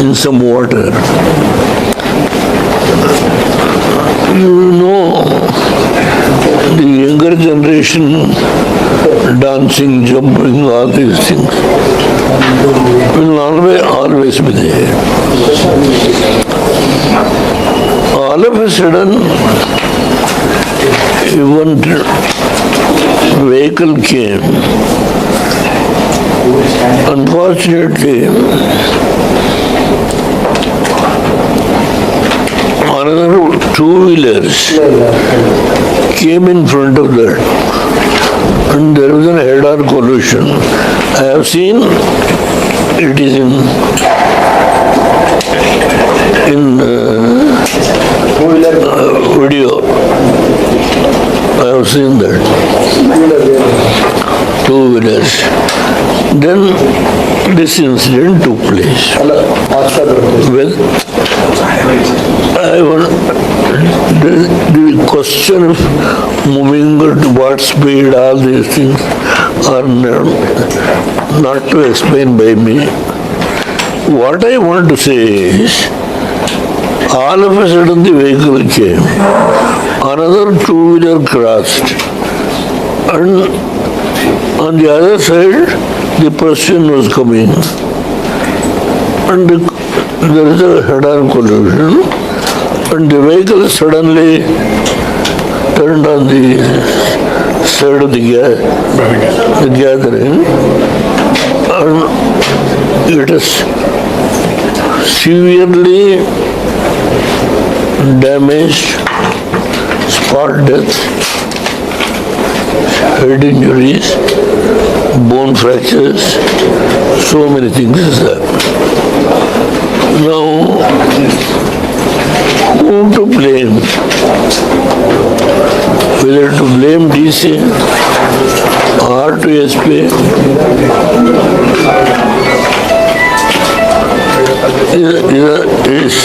in some water. You know, the younger generation dancing, jumping, all these things will always, always be there. All of a sudden, one vehicle came. Unfortunately, another two wheelers came in front of that and there was an head-on collision. I have seen it is in in uh, uh, video. I have seen that. Two wheelers. Then this incident took place with I want, the, the question of moving at what speed, all these things are not, to explain by me. What I want to say is, all of a sudden the vehicle came, another two-wheeler crossed, and on the other side, the person was coming. And the- there is a head-on collision, and the vehicle suddenly turned on the side of the ga- the gathering, and it is severely damaged, spot death, head injuries, bone fractures, so many things is there. Now, who to blame? Whether to blame DC or to SP? Is- is-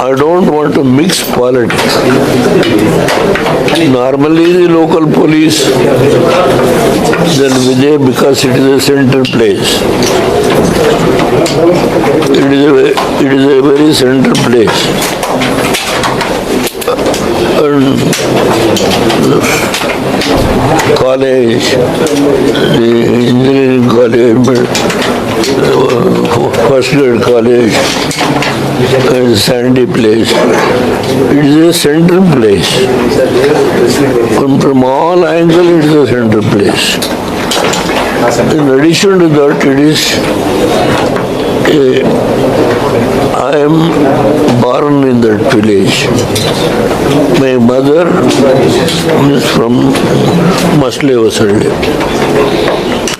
I don't want to mix politics. Normally, the local police, then Vijay, because it is a central place. It is a, it is a very central place. And college, the engineering college, first grade college, and sandy place. It is a central place. And from all angles, it is a central place. In addition to that, it is a- I am born in that village. My mother is from Maslevasalde.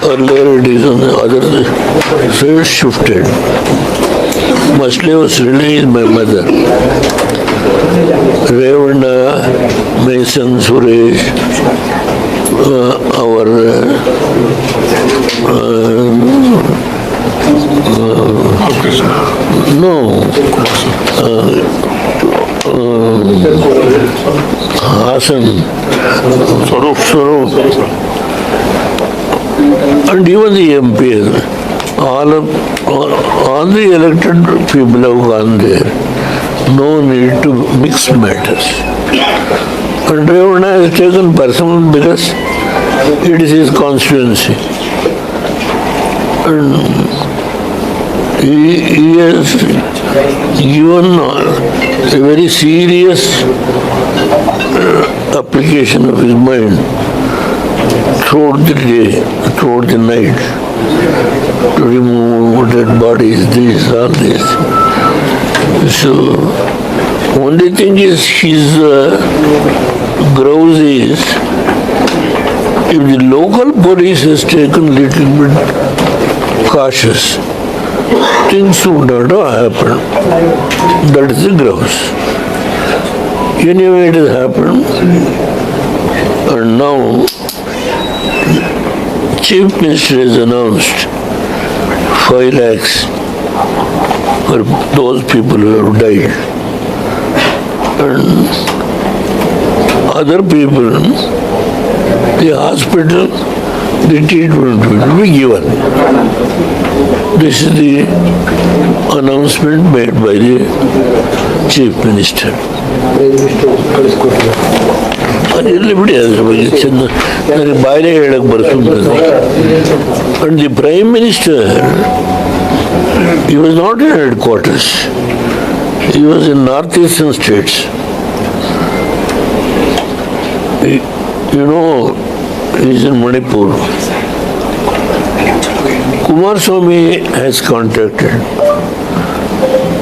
Earlier it is on the other side shifted. Maslevasalde is my mother. Revana, my son Suresh, uh, our No. And even the MPs, all the elected people have gone there. No need to mix matters. And Revana has taken personal because it is his constituency. And he, he a very serious uh, application of his mind throughout the day, throughout the night, to remove dead bodies, this, all this. So, only thing is his uh, grouse is, if the local police has taken little bit cautious, things would not have happened. That is the grouse. Anyway, it has happened. And now, Chief Minister has announced five lakhs for those people who have died. And other people, the hospital the treatment will be given. This is the announcement made by the Chief Minister. ಅದಿರಲಿ ಬಿಡಿ ಅದ್ರ ಬಗ್ಗೆ ಚೆನ್ನ ನನಗೆ ಬಾಯಿಲೆ ಹೇಳಕ್ಕೆ ಬರ್ತದೆ and the prime minister he was not in headquarters. He was in northeastern states. He- You know, he's in Manipur. Kumar Swami has contacted.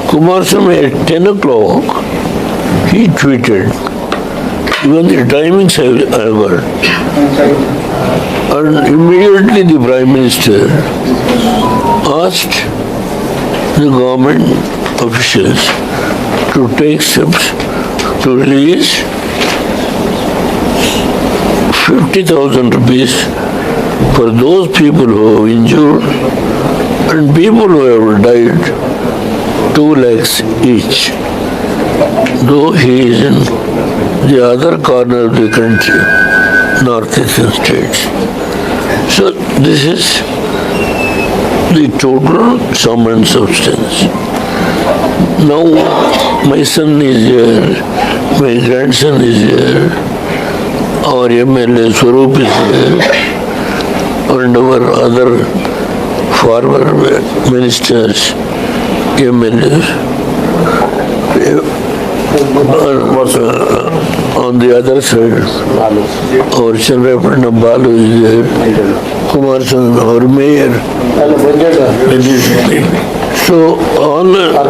Kumar Swami at 10 o'clock, he tweeted, even the timings I heard. And immediately the Prime Minister asked the government officials to take steps to release 50,000 rupees for those people who have injured and people who have died, 2 lakhs each. Though he is in the other corner of the country, northeastern states. So this is the total sum and substance. Now my son is here, my grandson is here, our MLA Swaroop is here, and our other former ministers, MLAs. on the other side, Orchard Reverend Balu is there, Kumarsan or Mayor. So all our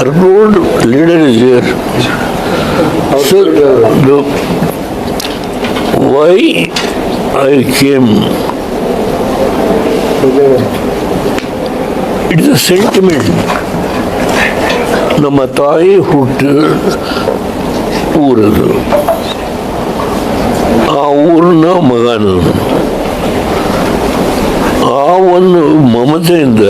Arpod leader is here. So the, why I came it's a sentiment ನಮ್ಮ ತಾಯಿ ಹುಟ್ಟು ಊರದು. ಆ ಊರಿನ ಮಗನು. ಆ ಒಂದು ಮಮತೆಯಿಂದ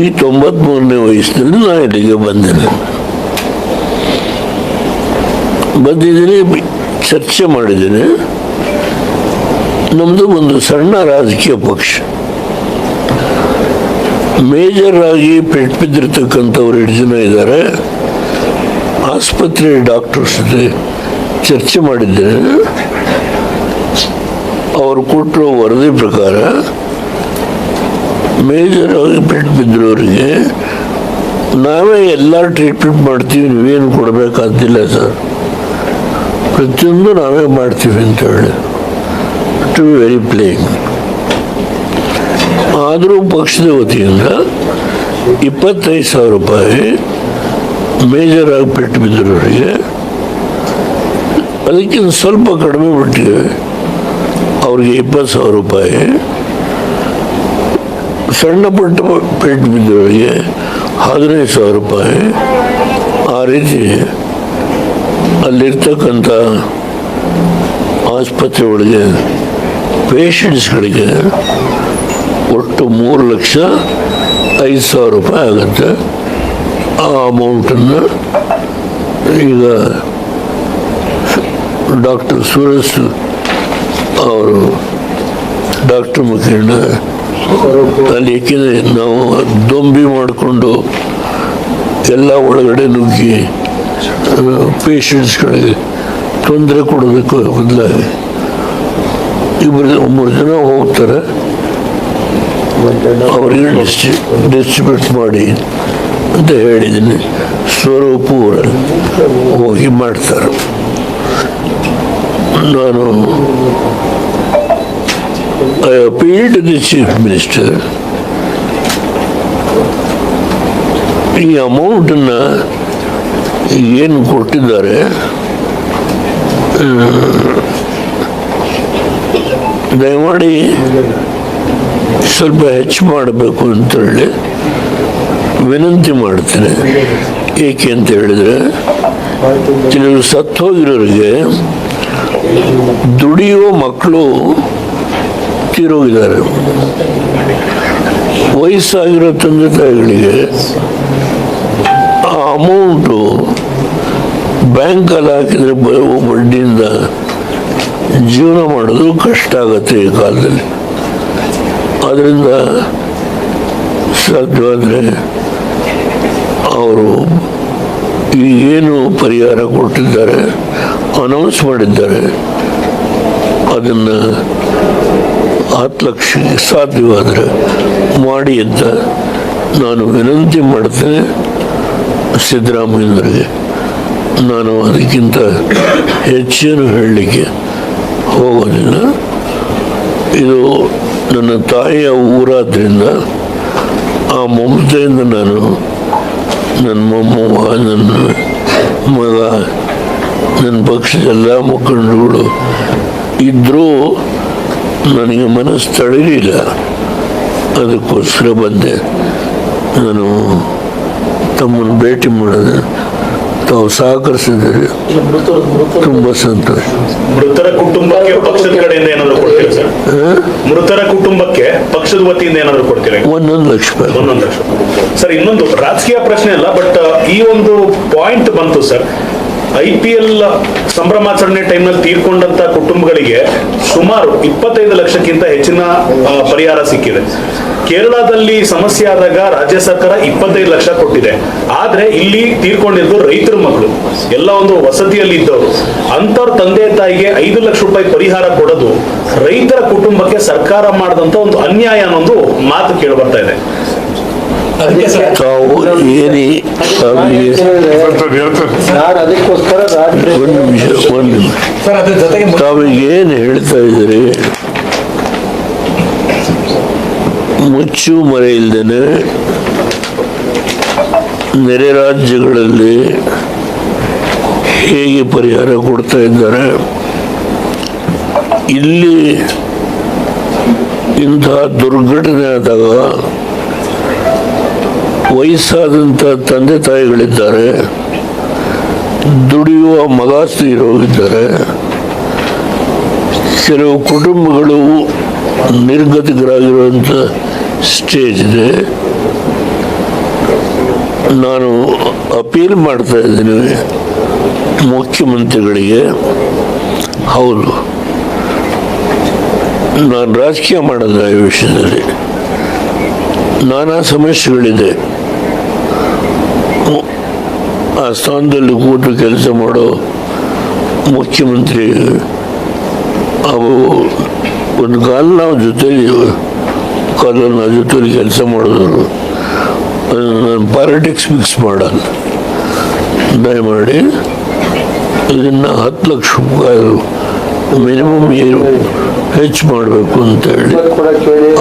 ಈ ತೊಂಬತ್ಮೂರನೇ ವಯಸ್ಸಿನಲ್ಲಿ ನಾ ಇಲ್ಲಿಗೆ ಬಂದಿಲ್ಲ ಬಂದಿದ್ದೀನಿ, ಚರ್ಚೆ ಮಾಡಿದ್ದೀನಿ. ನಮ್ಮದು ಒಂದು ಸಣ್ಣ ರಾಜಕೀಯ ಪಕ್ಷ. ಮೇಜರ್ ಆಗಿ ಪೆಟ್ಟು ಬಿದ್ದಿರ್ತಕ್ಕಂಥವ್ರು ಎರಡು ಜನ ಇದ್ದಾರೆ ಆಸ್ಪತ್ರೆ ಡಾಕ್ಟರ್ಸ್ ಜೊತೆ ಚರ್ಚೆ ಮಾಡಿದ್ದೇನೆ ಅವರು ಕೊಟ್ಟಿರೋ ವರದಿ ಪ್ರಕಾರ ಮೇಜರ್ ಆಗಿ ಪೆಟ್ಟು ಬಿದ್ದಿರೋರಿಗೆ ನಾವೇ ಎಲ್ಲ ಟ್ರೀಟ್ಮೆಂಟ್ ಮಾಡ್ತೀವಿ ನೀವೇನು ಕೊಡಬೇಕಾದಿಲ್ಲ ಸರ್ ಪ್ರತಿಯೊಂದು ನಾವೇ ಮಾಡ್ತೀವಿ ಅಂತ ಹೇಳಿ ಟು ವೆರಿ ಪ್ಲೇಯಿಂಗ್ ಆದರೂ ಪಕ್ಷದ ವತಿಯಿಂದ ಇಪ್ಪತ್ತೈದು ಸಾವಿರ ರೂಪಾಯಿ ಮೇಜರ್ ಆಗಿ ಪೆಟ್ಟು ಬಿದ್ದಿರೋರಿಗೆ ಅದಕ್ಕಿಂತ ಸ್ವಲ್ಪ ಕಡಿಮೆ ಬಿಟ್ಟಿಗೆ ಅವ್ರಿಗೆ ಇಪ್ಪತ್ತು ಸಾವಿರ ರೂಪಾಯಿ, ಸಣ್ಣ ಪುಟ್ಟ ಪೆಟ್ಟು ಬಿದ್ದವರಿಗೆ ಹದಿನೈದು ಸಾವಿರ ರೂಪಾಯಿ ಆ ರೀತಿ ಅಲ್ಲಿರ್ತಕ್ಕಂಥ ಆಸ್ಪತ್ರೆ ಒಳಗೆ ಪೇಷಂಟ್ಸ್ಗಳಿಗೆ ಒಟ್ಟು ಮೂರು ಲಕ್ಷ ಐದು ಸಾವಿರ ರೂಪಾಯಿ ಆಗುತ್ತೆ. ಆ ಅಮೌಂಟನ್ನು ಈಗ ಡಾಕ್ಟರ್ ಸುರೇಶ್ ಅವರು ಡಾಕ್ಟರ್ ಮುಖೇಣ ಅಲ್ಲಿ ಏಕೆಂದರೆ ನಾವು ದೊಂಬಿ ಮಾಡಿಕೊಂಡು ಎಲ್ಲ ಒಳಗಡೆ ನುಗ್ಗಿ ಪೇಷಂಟ್ಸ್ಗಳಿಗೆ ತೊಂದರೆ ಕೊಡಬೇಕು. ಬದಲಾಗಿ ಇಬ್ಬರು ಮೂರು ಜನ ಹೋಗ್ತಾರೆ. ಅವರಿಗೆ ಡಿಸ್ಟ್ರಿ ಡಿಸ್ಟ್ರಿಬ್ಯೂಟ್ ಮಾಡಿ ಅಂತ ಹೇಳಿದ್ದೀನಿ. ಸ್ವರೂಪ ಊರಲ್ಲಿ ಹೋಗಿ ಮಾಡ್ತಾರೆ. ನಾನು I appeal to the chief minister ಈ ಅಮೌಂಟನ್ನು ಏನು ಕೊಟ್ಟಿದ್ದಾರೆ? ದಯಮಾಡಿ ಸ್ವಲ್ಪ ಹೆಚ್ಚು ಮಾಡಬೇಕು ಅಂತೇಳಿ ವಿನಂತಿ ಮಾಡ್ತೇನೆ. ಏಕೆ ಅಂತ ಹೇಳಿದ್ರೆ ಕೆಲವರು ಸತ್ತು ದುಡಿಯೋ ಮಕ್ಕಳು ತೀರೋಗಿದ್ದಾರೆ. ವಯಸ್ಸಾಗಿರೋ ತಂದೆ ತಾಯಿಗಳಿಗೆ ಆ ಅಮೌಂಟು ಬ್ಯಾಂಕಲ್ಲಿ ಹಾಕಿದ್ರೆ ಬಡ್ಡಿಯಿಂದ ಜೀವನ ಮಾಡೋದು ಕಷ್ಟ ಆಗುತ್ತೆ ಈ ಕಾಲದಲ್ಲಿ. ಅದರಿಂದ ಸಾಧ್ಯವಾದರೆ ಅವರು ಈಗೇನು ಪರಿಹಾರ ಕೊಟ್ಟಿದ್ದಾರೆ ಅನೌನ್ಸ್ ಮಾಡಿದ್ದಾರೆ, ಅದನ್ನು ಹತ್ತು ಲಕ್ಷಕ್ಕೆ ಸಾಧ್ಯವಾದರೆ ಮಾಡಿ ಅಂತ ನಾನು ವಿನಂತಿ ಮಾಡ್ತೇನೆ. ಸಿದ್ದರಾಮಯ್ಯನವರಿಗೆ ನಾನು ಅದಕ್ಕಿಂತ ಹೆಚ್ಚೇನು ಹೇಳಲಿಕ್ಕೆ ಹೋಗೋದಿಲ್ಲ. ಇದು ನನ್ನ ತಾಯಿಯ ಊರಾದ್ರಿಂದ ಆ ಮಮತೆಯಿಂದ ನಾನು ನನ್ನ ಮೊಮ್ಮವ, ನನ್ನ ಮಗ, ನನ್ನ ಪಕ್ಷದ ಎಲ್ಲ ಮುಖಂಡರುಗಳು ಇದ್ದರೂ ನನಗೆ ಮನಸ್ಸು ತಡೀಲಿಲ್ಲ ಅದಕ್ಕೋಸ್ಕರ ಬಂದೆ. ನಾನು ತಮ್ಮನ್ನು ಭೇಟಿ ಮಾಡೋದು ತಾವು ಸಹಕರಿಸಿದರೆ ತುಂಬ ಸಂತೋಷ. ಮೃತರ ಕುಟುಂಬಕ್ಕೆ ಪಕ್ಷದ ಕಡೆಯಿಂದ ಏನಾದರೂ ಕೊಡ್ತೀರಾ ಸರ್? ಮೃತರ ಕುಟುಂಬಕ್ಕೆ ಪಕ್ಷದ ವತಿಯಿಂದ ಏನಾದ್ರು ಕೊಡ್ತೀರಾ? ಒಂದೊಂದು ಲಕ್ಷ ರೂಪಾಯಿ. ಒಂದೊಂದು ಲಕ್ಷ ಸರ್ ಇನ್ನೊಂದು ರಾಜಕೀಯ ಪ್ರಶ್ನೆ ಅಲ್ಲ ಬಟ್ ಈ ಒಂದು ಪಾಯಿಂಟ್ ಬಂತು ಸರ್. ಐ ಪಿ ಎಲ್ ಸಂಭ್ರಮಾಚರಣೆ ಟೈಮ್ನಲ್ಲಿ ತೀರ್ಕೊಂಡಂತ ಕುಟುಂಬಗಳಿಗೆ ಸುಮಾರು ಇಪ್ಪತ್ತೈದು ಲಕ್ಷಕ್ಕಿಂತ ಹೆಚ್ಚಿನ ಪರಿಹಾರ ಸಿಕ್ಕಿದೆ. ಕೇರಳದಲ್ಲಿ ಸಮಸ್ಯೆ ಆದಾಗ ರಾಜ್ಯ ಸರ್ಕಾರ ಇಪ್ಪತ್ತೈದು ಲಕ್ಷ ಕೊಟ್ಟಿದೆ. ಆದ್ರೆ ಇಲ್ಲಿ ತೀರ್ಕೊಂಡಿದ್ದು ರೈತರ ಮಕ್ಕಳು ಎಲ್ಲ ಒಂದು ವಸತಿಯಲ್ಲಿ ಇದ್ದವರು ಅಂತವ್ರ ತಂದೆ ತಾಯಿಗೆ ಐದು ಲಕ್ಷ ರೂಪಾಯಿ ಪರಿಹಾರ ಕೊಡೋದು ರೈತರ ಕುಟುಂಬಕ್ಕೆ ಸರ್ಕಾರ ಮಾಡಿದಂತ ಒಂದು ಅನ್ಯಾಯ ಅನ್ನೊಂದು ಮಾತು ಕೇಳಿ ಬರ್ತಾ ಇದೆ. ತಾವು ಏನೇ ರಾತ್ರಿ ಒಂದು ನಿಮಿಷ ಒಂದು ತಾವಿಗೇನು ಹೇಳ್ತಾ ಇದ್ದೀರಿ ಮುಚ್ಚು ಮರೆ ಇಲ್ದೇನೆ ನೆರೆ ರಾಜ್ಯಗಳಲ್ಲಿ ಹೇಗೆ ಪರಿಹಾರ ಕೊಡ್ತಾ ಇದ್ದಾರೆ? ಇಲ್ಲಿ ಇಂತಹ ದುರ್ಘಟನೆ ಆದಾಗ ವಯಸ್ಸಾದಂಥ ತಂದೆ ತಾಯಿಗಳಿದ್ದಾರೆ, ದುಡಿಯುವ ಮಗ ಇದ್ದಾರೆ ಕೆಲವು ಕುಟುಂಬಗಳು ನಿರ್ಗತಿಕರಾಗಿರುವಂಥ ಸ್ಟೇಜ್ ಇದೆ. ನಾನು ಅಪೀಲ್ ಮಾಡ್ತಾ ಇದ್ದೀನಿ ಮುಖ್ಯಮಂತ್ರಿಗಳಿಗೆ. ಹೌದು. ನಾನು ರಾಜಕೀಯ ಮಾಡೋದು ಈ ವಿಷಯದಲ್ಲಿ. ನಾನಾ ಸಮಸ್ಯೆಗಳಿದೆ. ಆ ಸ್ಥಾನದಲ್ಲಿ ಕೂತು ಕೆಲಸ ಮಾಡೋ ಮುಖ್ಯಮಂತ್ರಿ ಅವು ಒಂದು ಕಾಲ ನಾವು ಜೊತೆಲಿ ಕಾಲ ನಾವು ಜೊತೆಲಿ ಕೆಲಸ ಮಾಡಿದ್ರು. ನಾನು ಪಾಲಿಟಿಕ್ಸ್ ಮಿಕ್ಸ್ ಮಾಡಲ್ಲ. ದಯಮಾಡಿ ಇದನ್ನು ಹತ್ತು ಲಕ್ಷ ರೂಪಾಯಿ ಮಿನಿಮಮ್ ಏನು ಹೆಚ್ಚು ಮಾಡಬೇಕು ಅಂತ ಹೇಳಿ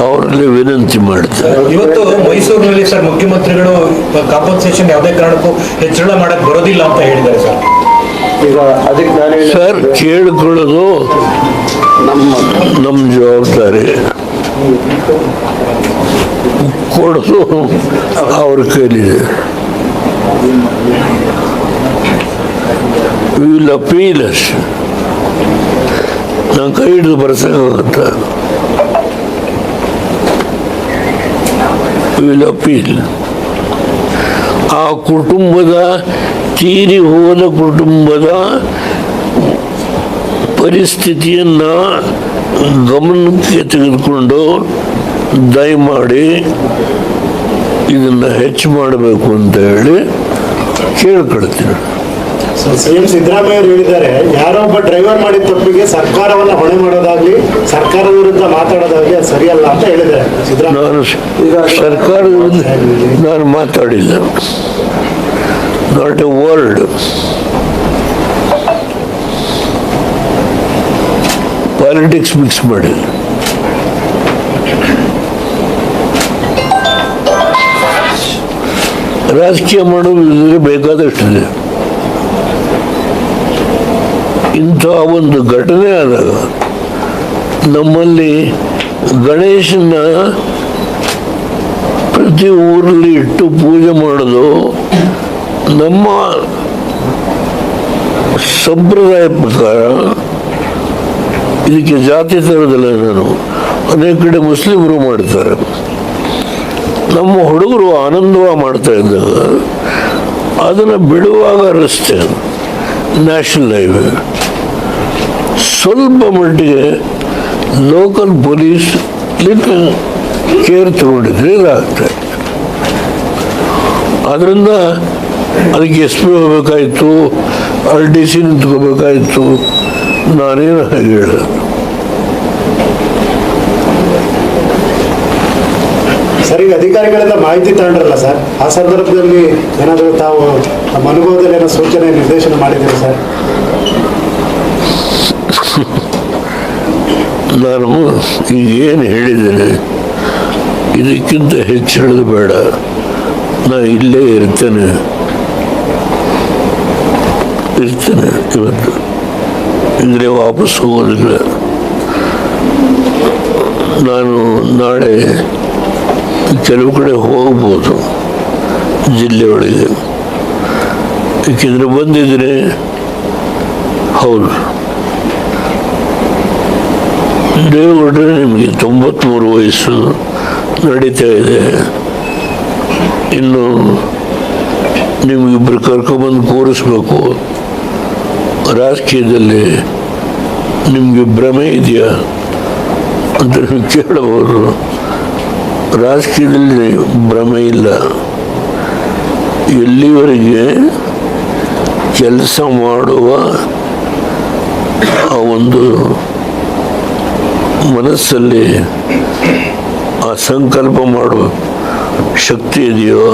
ಅವರಲ್ಲಿ ವಿನಂತಿ ಮಾಡ್ತಾರೆ. ಇವತ್ತು ಮೈಸೂರಿನಲ್ಲಿ ಸರ್ ಮುಖ್ಯಮಂತ್ರಿಗಳು ಕಾಂಪನ್ಸೇಷನ್ ಯಾವುದೇ ಕಾರಣಕ್ಕೂ ಹೆಚ್ಚಳ ಮಾಡಕ್ ಬರೋದಿಲ್ಲ ಅಂತ ಹೇಳಿದ್ದಾರೆ ಸರ್. ಈಗ ಅದಕ್ಕೆ ನಾನು ಸರ್ ಕೇಳಿಕೊಳ್ಳೋದು ನಮ್ಮ ನಮ್ಮ ಜವಾಬ್ದಾರಿ. ಕೊಡೋದು ಅವ್ರ ಕೈಲಿದೆ. ವಿಲ್ ಅಪೀಲ್ ಅಷ್ಟೆ ನಾನು ಕೈ ಹಿಡಿದು ಬರ್ಸಕ್ಕಾಗತ್ತ ಅಪೀಲ್ ಆ ಕುಟುಂಬದ, ತೀರಿ ಹೋದ ಕುಟುಂಬದ ಪರಿಸ್ಥಿತಿಯನ್ನ ಗಮನಕ್ಕೆ ತೆಗೆದುಕೊಂಡು ದಯಮಾಡಿ ಇದನ್ನ ಹೆಚ್ಚು ಮಾಡಬೇಕು ಅಂತ ಹೇಳಿ ಕೇಳ್ಕೊಳ್ತೀನಿ. ಸಿಎಂ ಸಿದ್ದರಾಮಯ್ಯ ಅವರು ಹೇಳಿದ್ದಾರೆ ಯಾರೋ ಒಬ್ಬ ಡ್ರೈವರ್ ಮಾಡಿದ ತಪ್ಪಿಗೆ ಸರ್ಕಾರವನ್ನ ಹೊಣೆ ಮಾಡೋದಾಗ್ಲಿ ಸರ್ಕಾರದ ವಿರುದ್ಧ ಮಾತಾಡೋದಾಗ್ಲಿ ಅದು ಸರಿಯಲ್ಲ ಅಂತ ಹೇಳಿದ್ದಾರೆ. ಸಿದ್ದರಾಮಯ್ಯ ಸರ್ಕಾರ ಸರ್ಕಾರದ ವಿರುದ್ಧ ನಾನು ಮಾತಾಡಿಲ್ಲ. Not a world politics mix ಮಾಡಿಲ್ಲ. ರಾಜಕೀಯ ಮಾಡೋದು ಬೇಕಾದಷ್ಟಿದೆ. ಇಂತಹ ಒಂದು ಘಟನೆ ಆದಾಗ ನಮ್ಮಲ್ಲಿ ಗಣೇಶನ ಪ್ರತಿ ಊರಲ್ಲಿ ಇಟ್ಟು ಪೂಜೆ ಮಾಡೋದು ನಮ್ಮ ಸಂಪ್ರದಾಯ ಪ್ರಕಾರ. ಇದಕ್ಕೆ ಜಾತಿ ತರೋದಿಲ್ಲ ನಾನು. ಅನೇಕ ಕಡೆ ಮುಸ್ಲಿಮರು ಮಾಡ್ತಾರೆ. ನಮ್ಮ ಹುಡುಗರು ಆನಂದವ ಮಾಡ್ತಾ ಇದ್ದಾಗ ಅದನ್ನು ಬಿಡುವಾಗ ರಸ್ತೆ ನ್ಯಾಷನಲ್ ಹೈವೇ ಸ್ವಲ್ಪ ಮಟ್ಟಿಗೆ ಲೋಕಲ್ ಪೊಲೀಸ್ ಕೇರ್ ತಗೊಂಡಿದ್ರೆ ಇದಾಗ್ತದೆ ಅದರಿಂದ ಅದಕ್ಕೆ ಎಸ್ ಪಿ ಹೋಗ್ಬೇಕಾಯ್ತು ಆರ್ ಡಿ ಸಿ ನಿಂತ್ಕೋಬೇಕಾಯ್ತು, ನಾನೇನು ಹಾಗೆ ಹೇಳಿದೆ. ಸರ್, ಈಗ ಅಧಿಕಾರಿಗಳಿಂದ ಮಾಹಿತಿ ತಗೊಂಡ್ರಲ್ಲ ಸರ್? ಆ ಸಂದರ್ಭದಲ್ಲಿ ಏನಾದರೂ ತಾವು ನಮ್ಮ ಅನುಭವದಲ್ಲಿ ಏನೋ ಸೂಚನೆ ನಿರ್ದೇಶನ ಮಾಡಿದ್ದೀರಿ ಸರ್? ನಾನು ಈಗೇನು ಹೇಳಿದ್ದೇನೆ? ಇದಕ್ಕಿಂತ ಹೆಚ್ಚು ಹೇಳೋದು ಬೇಡ. ನಾ ಇಲ್ಲೇ ಇರ್ತೇನೆ. ಇರ್ತೇನೆ ಇವತ್ತು. ಇದ್ರೆ ವಾಪಸ್ ಹೋಗೋದಿಲ್ಲ. ನಾನು ನಾಳೆ ಕೆಲವು ಕಡೆ ಹೋಗ್ಬೋದು ಜಿಲ್ಲೆಯೊಳಗೆ ಏಕೆಂದರೆ ಬಂದಿದ್ರೆ ಹೌದು. ದೇವೇಗೌಡರೆ ನಿಮಗೆ ತೊಂಬತ್ಮೂರು ವಯಸ್ಸು ನಡೀತಾ ಇದೆ. ಇನ್ನು ನಿಮಗಿಬ್ಬರು ಕರ್ಕೊಂಬಂದು ಕೂರಿಸ್ಬೇಕು. ರಾಜಕೀಯದಲ್ಲಿ ನಿಮಗೆ ಭ್ರಮೆ ಇದೆಯಾ? ಅಂತ ನೀವು ಕೇಳಬಹುದು ರಾಜಕೀಯದಲ್ಲಿ ಭ್ರಮೆ ಇಲ್ಲ. ಎಲ್ಲಿವರೆಗೆ ಕೆಲಸ ಮಾಡುವ ಆ ಒಂದು ಮನಸ್ಸಲ್ಲಿ ಆ ಸಂಕಲ್ಪ ಮಾಡುವ ಶಕ್ತಿ ಇದೆಯೋ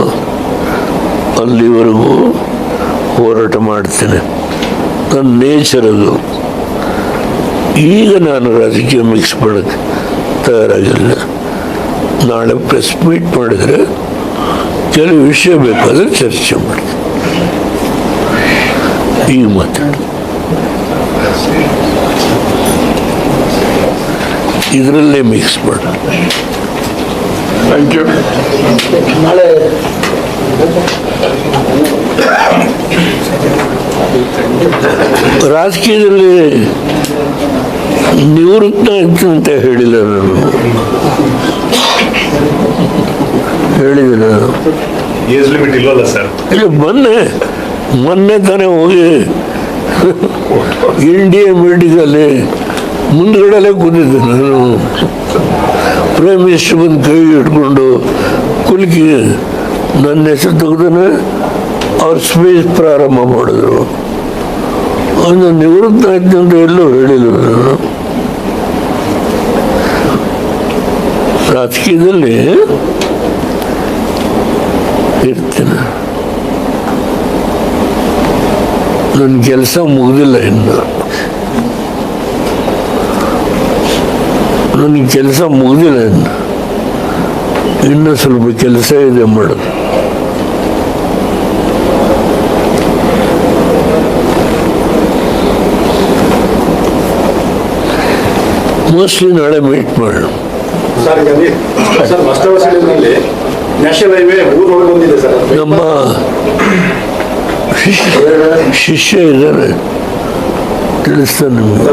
ಅಲ್ಲಿವರೆಗೂ ಹೋರಾಟ ಮಾಡ್ತೇನೆ. ನನ್ನ ನೇಚರ್ ಅದು. ಈಗ ನಾನು ರಾಜಕೀಯ ಮಿಕ್ಸ್ ಮಾಡೋಕ್ಕೆ ತಯಾರಾಗಿಲ್ಲ. ನಾಳೆ ಪ್ರೆಸ್ ಮೀಟ್ ಮಾಡಿದರೆ ಕೆಲವು ವಿಷಯ ಬೇಕಾದರೆ ಚರ್ಚೆ ಮಾಡಿ ಈಗ ಮಾತಾಡಿ ಇದರಲ್ಲೇ ಮಿಕ್ಸ್ ಮಾಡ. ಥ್ಯಾಂಕ್ ಯು ನಾಳೆ ರಾಜಕೀಯದಲ್ಲಿ ನಿವೃತ್ತ ಅಂತ ಹೇಳಿಲ್ಲ ನಾನು. ಸರ್ ಇಲ್ಲ ಮೊನ್ನೆ ಮೊನ್ನೆ ತಾನೇ ಹೋಗಿ ಇಂಡಿಯಾ ಮೀಟಿಂಗಲ್ಲಿ ಮುಂದ್ಗಡೆಲೆ ಕೂತಿದ್ದೆ ನಾನು. ಪ್ರೈಮ್ ಬಂದು ಕೈ ಇಟ್ಕೊಂಡು ಕುಲ್ಕಿ ನನ್ನ ಹೆಸರು ತೆಗೆದೇ ಅವ್ರ ಸ್ಪೀಚ್ ಪ್ರಾರಂಭ ಮಾಡಿದ್ರು. ಅದು ನಿವೃತ್ತ ಆಯ್ತು ಅಂತ ಎಲ್ಲೂ ಹೇಳಿಲ್ಲ ನಾನು. ರಾಜಕೀಯದಲ್ಲಿ ಇರ್ತೇನೆ. ನನ್ನ ಕೆಲಸ ಮುಗಿದಿಲ್ಲ ಇನ್ನು. ನನ್ನ ಕೆಲಸ ಮುಗಿದಿಲ್ಲ ಇನ್ನು. ಇನ್ನೂ ಸ್ವಲ್ಪ ಕೆಲಸ ಇದೆ ಮಾಡೋದು ಮೋಸ್ಟ್ಲಿ ನಾಳೆ ಮೀಟ್ ಮಾಡೋಣ ನಮ್ಮ ಶಿಷ್ಯ ಶಿಷ್ಯ ಇದ್ದಾರೆ. ತಿಳಿಸ್ತಾನೆ ನಿಮಗೆ.